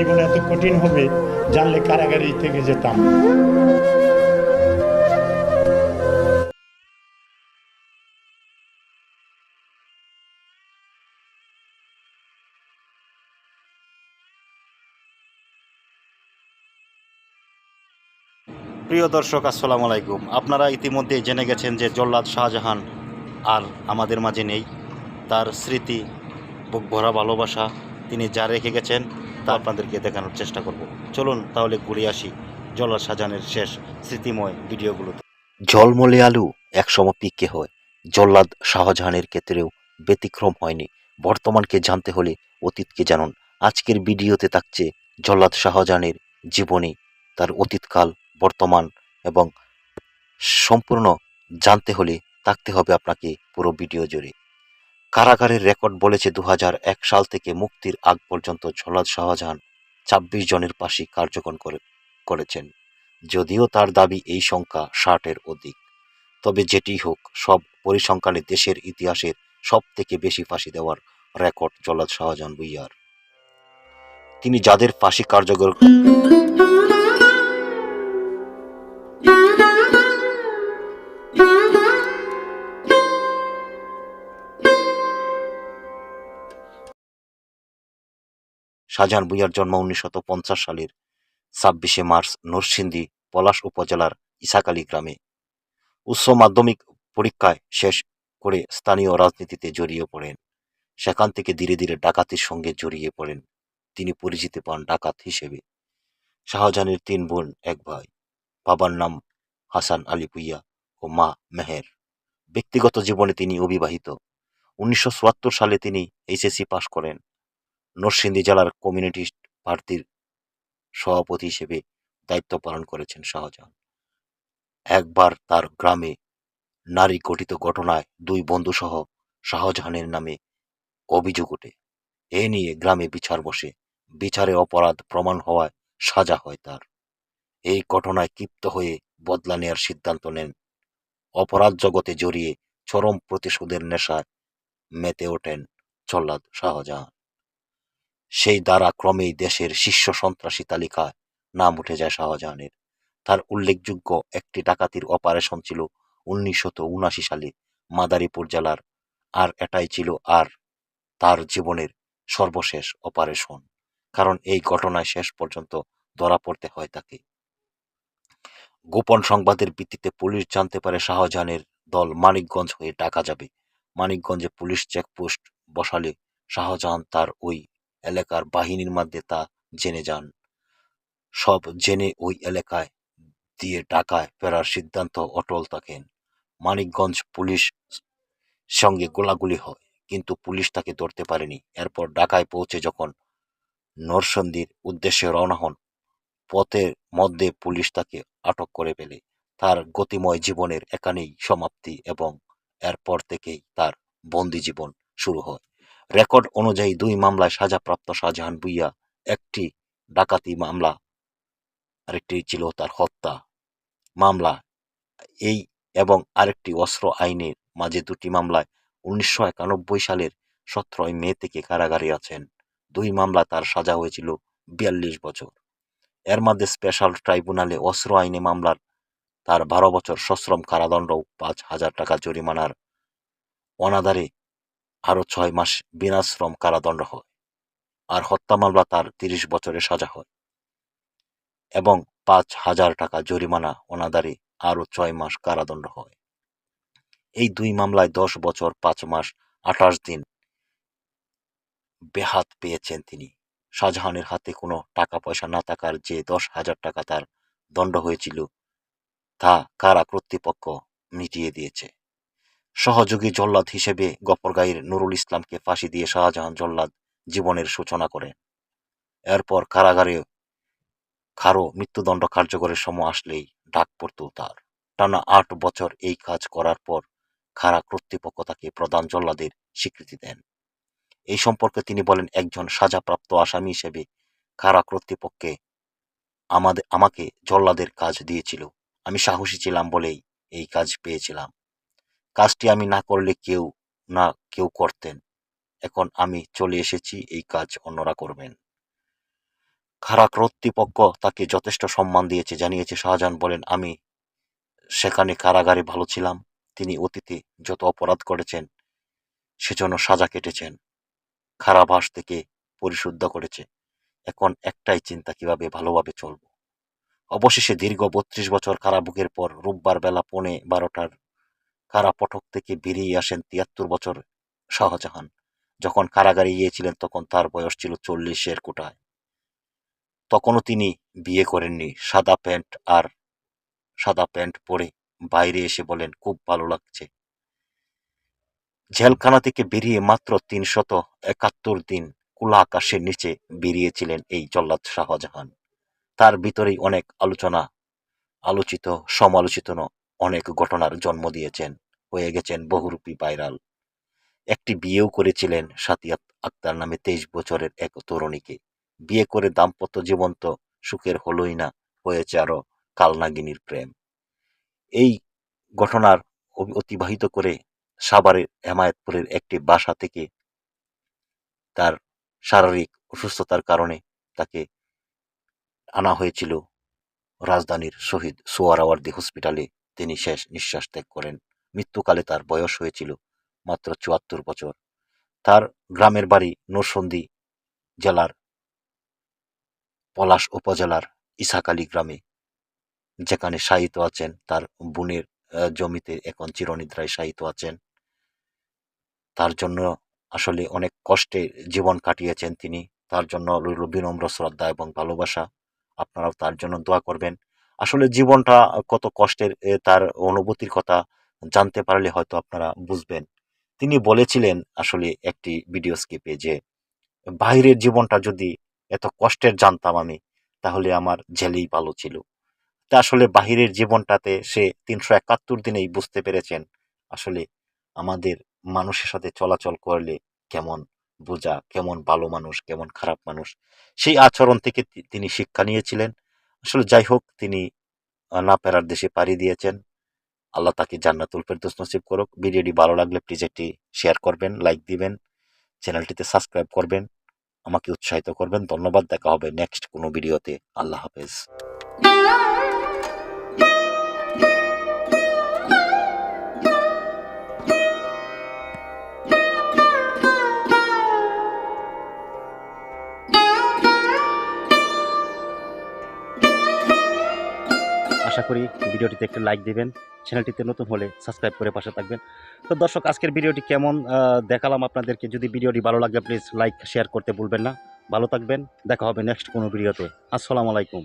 জীবন এত কঠিন হবে, জানলে কারাগারেই থেকে যেতাম। প্রিয় দর্শক, আসসালামু আলাইকুম। আপনারা ইতিমধ্যে জেনে গেছেন যে জল্লাদ শাহজাহান আর আমাদের মাঝে নেই। তার স্মৃতি বুক ভরা ভালোবাসা তিনি যা রেখে গেছেন তা আপনাদেরকে দেখানোর চেষ্টা করব। চলুন তাহলে ঘুরে আসি জল্লাদ শাহজাহানের শেষ স্মৃতিময় ভিডিওগুলোতে। ঝলমলে আলু একসময় পিকে হয় জল্লাদ শাহজাহানের ক্ষেত্রেও ব্যতিক্রম হয়নি। বর্তমানকে জানতে হলে অতীতকে জানুন। আজকের ভিডিওতে থাকছে জল্লাদ শাহজাহানের জীবনী, তার অতীতকাল, বর্তমান এবং সম্পূর্ণ জানতে হলে থাকতে হবে আপনাকে পুরো ভিডিও জুড়ে। কারাগারের রেকর্ড বলেছে দু সাল থেকে মুক্তির আগ পর্যন্ত ঝলাদ শাহজাহান ছাব্বিশ জনের পাশে কার্যকর করে, করেছেন। যদিও তার দাবি এই সংখ্যা ষাটের অধিক। তবে যেটি হোক, সব পরিসংখ্যানে দেশের ইতিহাসের সব থেকে বেশি ফাঁসি দেওয়ার রেকর্ড জলাদ শাহজাহান বুইয়ার তিনি যাদের ফাঁসি কার্যকর শাহজাহান ভুঁইয়ার জন্ম পঞ্চাশ সালের ছাব্বিশে মার্চ নরসিংদী, পলাশ উপজেলার ইসাকালী গ্রামে। উচ্চ মাধ্যমিক পরীক্ষায় শেষ করে স্থানীয় রাজনীতিতে জড়িয়ে পড়েন। সেখান থেকে ধীরে ধীরে ডাকাতির সঙ্গে জড়িয়ে পড়েন। তিনি পরিচিতি পান ডাকাত হিসেবে। শাহজাহানের তিন বোন, এক ভাই। বাবার নাম হাসান আলী ভুইয়া ও মা মেহের। ব্যক্তিগত জীবনে তিনি অবিবাহিত। উনিশশো চুয়াত্তর সালে তিনি এইচএসসি পাশ করেন। নরসিংদী জেলার কমিউনিস্ট পার্টির সভাপতি হিসেবে দায়িত্ব পালন করেছেন শাহজাহান। একবার তার গ্রামে নারী গঠিত ঘটনায় দুই বন্ধুসহ শাহজাহানের নামে অভিযোগ ওঠে। এ নিয়ে গ্রামে বিচার বসে। বিচারে অপরাধ প্রমাণ হওয়ায় সাজা হয় তার। এই ঘটনায় ক্ষিপ্ত হয়ে বদলা নেয়ার সিদ্ধান্ত নেন। অপরাধ জগতে জড়িয়ে চরম প্রতিশোধের নেশায় মেতে ওঠেন চল্লাদ শাহজাহান। সেই দ্বারা ক্রমেই দেশের শীর্ষ সন্ত্রাসী তালিকায় নাম উঠে যায় শাহজাহানের। তার উল্লেখযোগ্য একটি ডাকাতির অপারেশন ছিল উনিশশত উনাশি সালে মাদারীপুর জেলার আর এটাই ছিল আর তার জীবনের সর্বশেষ অপারেশন, কারণ এই ঘটনায় শেষ পর্যন্ত ধরা পড়তে হয় তাকে। গোপন সংবাদের ভিত্তিতে পুলিশ জানতে পারে শাহজাহানের দল মানিকগঞ্জ হয়ে ডাকা যাবে। মানিকগঞ্জে পুলিশ চেকপোস্ট বসালে শাহজাহান তার ওই এলাকার বাহিনীর মধ্যে তা জেনে যান। সব জেনে ওই এলাকায় দিয়ে ঢাকায় ফেরার সিদ্ধান্ত অটল থাকেন। মানিকগঞ্জ পুলিশ সঙ্গে গোলাগুলি হয়, কিন্তু পুলিশ তাকে ধরতে পারেনি। এরপর ঢাকায় পৌঁছে যখন নরসন্দির উদ্দেশ্যে রওনা হন, পথের মধ্যে পুলিশ তাকে আটক করে ফেলে। তার গতিময় জীবনের এখানেই সমাপ্তি এবং এরপর থেকেই তার বন্দি জীবন শুরু হয়। রেকর্ড অনুযায়ী দুই মামলায় সাজাপ্রাপ্ত শাহজাহান ভুইয়া, একটি ডাকাতি মামলা, আরেকটি ছিল তার হত্যা মামলা। এই এবং আরেকটি অস্ত্র আইনের মাঝে দুটি মামলায় উনিশশো একানব্বই সালের সতেরোই মে থেকে কারাগারে আছেন। দুই মামলা তার সাজা হয়েছিল বিয়াল্লিশ বছর। এর মধ্যে স্পেশাল ট্রাইব্যুনালে অস্ত্র আইনে মামলার তার বারো বছর সশ্রম কারাদণ্ড পাঁচ হাজার টাকা জরিমানার অনাদারে আরও ছয় মাস বিনাশ্রম কারাদণ্ড হয় আর হত্যা মামলা তার তিরিশ বছরের সাজা হয় এবং পাঁচ হাজার টাকা জরিমানা অনাদারে আরও ছয় মাস কারাদণ্ড হয়। এই দুই মামলায় দশ বছর পাঁচ মাস আঠাশ দিন বেহাত পেয়েছেন তিনি। শাহজাহানের হাতে কোনো টাকা পয়সা না থাকার যে দশ হাজার টাকা তার দণ্ড হয়েছিল তা কারা কর্তৃপক্ষ মিটিয়ে দিয়েছে। সহযোগী জল্লাদ হিসেবে গফরগাঁয়ের নুরুল ইসলামকে ফাঁসি দিয়ে শাহজাহান জল্লাদ জীবনের সূচনা করেন এরপর কারাগারে কারও মৃত্যুদণ্ড কার্যকরের সময় আসলেই ডাক পড়ত তার। টানা আট বছর এই কাজ করার পর খারা কর্তৃপক্ষ তাকে প্রধান জল্লাদের স্বীকৃতি দেন। এই সম্পর্কে তিনি বলেন, একজন সাজাপ্রাপ্ত আসামি হিসেবে কারা কর্তৃপক্ষে আমাদের আমাকে জল্লাদের কাজ দিয়েছিল। আমি সাহসী ছিলাম বলেই এই কাজ পেয়েছিলাম। কাজটি আমি না করলে কেউ না কেউ করতেন। এখন আমি চলে এসেছি, এই কাজ অন্যরা করবেন। কারা কর্তৃপক্ষ তাকে যথেষ্ট সম্মান দিয়েছে, জানিয়েছে, শাহজাহান বলেন, আমি সেখানে কারাগারে ভালো ছিলাম। তিনি অতীতে যত অপরাধ করেছেন, সেজন্য সাজা কেটেছেন। খারাপভাস থেকে পরিশুদ্ধ করেছে। এখন একটাই চিন্তা, কীভাবে ভালোভাবে চলব? অবশেষে দীর্ঘ বত্রিশ বছর কারাভোগের পর রোববার বেলা পৌনে বারোটার কারা পটক থেকে বেরিয়ে আসেন তিয়াত্তর বছর শাহজাহান। যখন কারাগারে গিয়েছিলেন তখন তার বয়স ছিল চল্লিশের কোটায়। তখনও তিনি বিয়ে করেননি। সাদা প্যান্ট আর সাদা প্যান্ট পরে বাইরে এসে বলেন, খুব ভালো লাগছে। জেলখানা থেকে বেরিয়ে মাত্র তিনশত একাত্তর দিন খোলা আকাশের নিচে বেরিয়েছিলেন এই জল্লাদ শাহজাহান। তার ভিতরেই অনেক আলোচনা, আলোচিত, সমালোচিত অনেক ঘটনার জন্ম দিয়েছেন, হয়ে গেছেন বহুরূপী ভাইরাল। একটি বিয়েও করেছিলেন সাতিয়াত আক্তার নামে তেইশ বছরের এক তরুণীকে। বিয়ে করে দাম্পত্য জীবন তো সুখের হলোই না, হয়েছে আরও কালনাগিনীর প্রেম। এই ঘটনার অতিবাহিত করে সাভারের হেমায়তপুরের একটি বাসা থেকে তার শারীরিক অসুস্থতার কারণে তাকে আনা হয়েছিল রাজধানীর শহীদ সোয়ারাওয়ার্দী হসপিটালে। তিনি শেষ নিঃশ্বাস ত্যাগ করেন। মৃত্যুকালে তার বয়স হয়েছিল মাত্র চুয়াত্তর বছর। তার গ্রামের বাড়ি নরসন্দি জেলার পলাশ উপজেলার ইসাকালী গ্রামে, যেখানে শায়িত আছেন তার বোনের জমিতে এখন চিরনিদ্রায় শায়িত আছেন। তার জন্য আসলে অনেক কষ্টে জীবন কাটিয়েছেন তিনি। তার জন্য রইল বিনম্র শ্রদ্ধা এবং ভালোবাসা। আপনারাও তার জন্য দোয়া করবেন। আসলে জীবনটা কত কষ্টের তার অনুভূতির কথা জানতে পারলে হয়তো আপনারা বুঝবেন। তিনি বলেছিলেন আসলে একটি ভিডিও স্কিপে যে বাইরের জীবনটা যদি এত কষ্টের জানতাম আমি, তাহলে আমার জেলেই ভালো ছিল। তা আসলে বাহিরের জীবনটাতে সে তিনশো একাত্তর দিনেই বুঝতে পেরেছেন আসলে আমাদের মানুষের সাথে চলাচল করলে কেমন বোঝা, কেমন ভালো মানুষ, কেমন খারাপ মানুষ, সেই আচরণ থেকে তিনি শিক্ষা নিয়েছিলেন। আসলে যাই হোক তিনি না পেরার দেশে পাড়ি দিয়েছেন। আল্লাহ তাকে জান্নাতুল ফেরদোস নসিব করুক। ভিডিওটি ভালো লাগলে প্লিজ একটি শেয়ার করবেন লাইক দিবেন, চ্যানেলটিতে সাবস্ক্রাইব করবেন, আমাকে উৎসাহিত করবেন। ধন্যবাদ, দেখা হবে নেক্সট কোনো ভিডিওতে আল্লাহ হাফেজ। আশা করি ভিডিওটিতে একটু লাইক দেবেন, চ্যানেলটিতে নতুন হলে সাবস্ক্রাইব করে পাশে থাকবেন। তো দর্শক, আজকের ভিডিওটি কেমন? দেখালাম আপনাদেরকে। যদি ভিডিওটি ভালো লাগে প্লিজ লাইক শেয়ার করতে ভুলবেন না। ভালো থাকবেন। দেখা হবে নেক্সট কোনো ভিডিওতে। আসসালামু আলাইকুম।